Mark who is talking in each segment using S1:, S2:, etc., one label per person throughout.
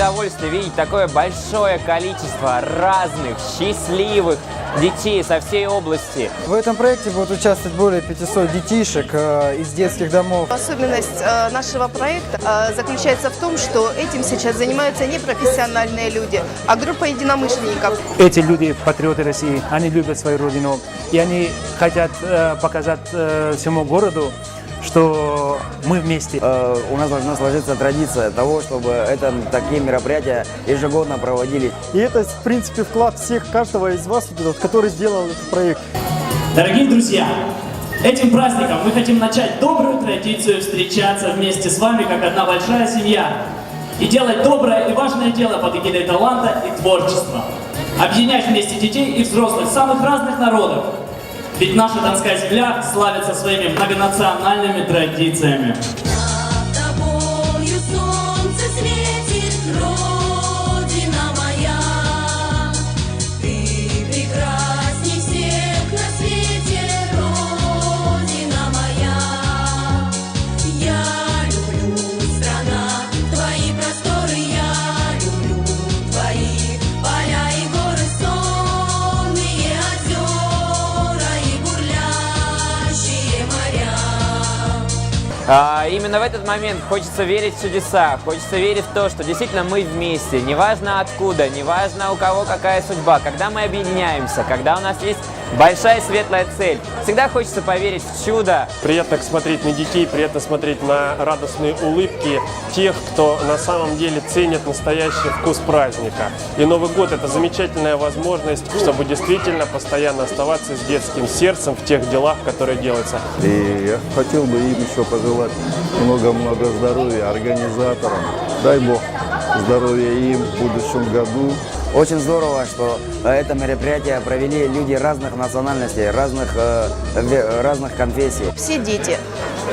S1: удовольствие видеть такое большое количество разных, счастливых детей со всей области.
S2: В этом проекте будут участвовать более 500 детишек э, из детских домов.
S3: Особенность э, нашего проекта э, заключается в том, что этим сейчас занимаются не профессиональные люди, а группа единомышленников.
S4: Эти люди патриоты России, они любят свою родину, и они хотят э, показать э, всему городу, что мы вместе.
S5: Э, у нас должна сложиться традиция того, чтобы это, такие мероприятия ежегодно проводились.
S2: И это, в принципе, вклад всех, каждого из вас, который сделал этот проект.
S6: Дорогие друзья, этим праздником мы хотим начать добрую традицию встречаться вместе с вами, как одна большая семья, и делать доброе и важное дело под эгидой таланта и творчества. Объединять вместе детей и взрослых самых разных народов. Ведь наша Донская земля славится своими многонациональными традициями.
S1: Именно в этот момент хочется верить в чудеса, хочется верить в то, что действительно мы вместе, неважно откуда, неважно у кого какая судьба, когда мы объединяемся, когда у нас есть большая светлая цель, всегда хочется поверить в чудо,
S7: Приятно смотреть на детей, приятно смотреть на радостные улыбки тех, кто на самом деле ценит настоящий вкус праздника. И Новый год – это замечательная возможность, чтобы действительно постоянно оставаться с детским сердцем в тех делах, которые делаются.
S8: И я хотел бы им еще пожелать много-много здоровья организаторам. Дай Бог здоровья им в будущем году.
S5: Очень здорово, что это мероприятие провели люди разных национальностей, разных, э, разных конфессий.
S3: Все дети,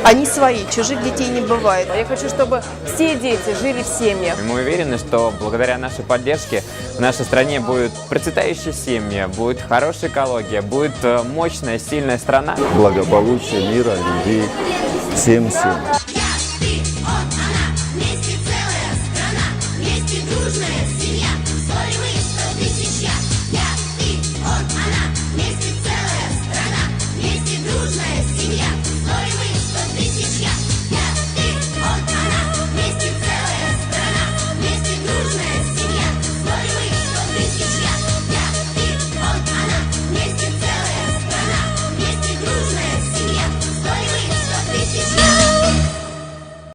S3: они свои, чужих детей не бывает.
S9: Я хочу, чтобы все дети жили в семьях.
S1: Мы уверены, что благодаря нашей поддержке в нашей стране будет процветающая семья, будет хорошая экология, будет э, мощная, сильная страна.
S8: Благополучия, мира, любви. Всем-всем.
S10: Я, Yeah.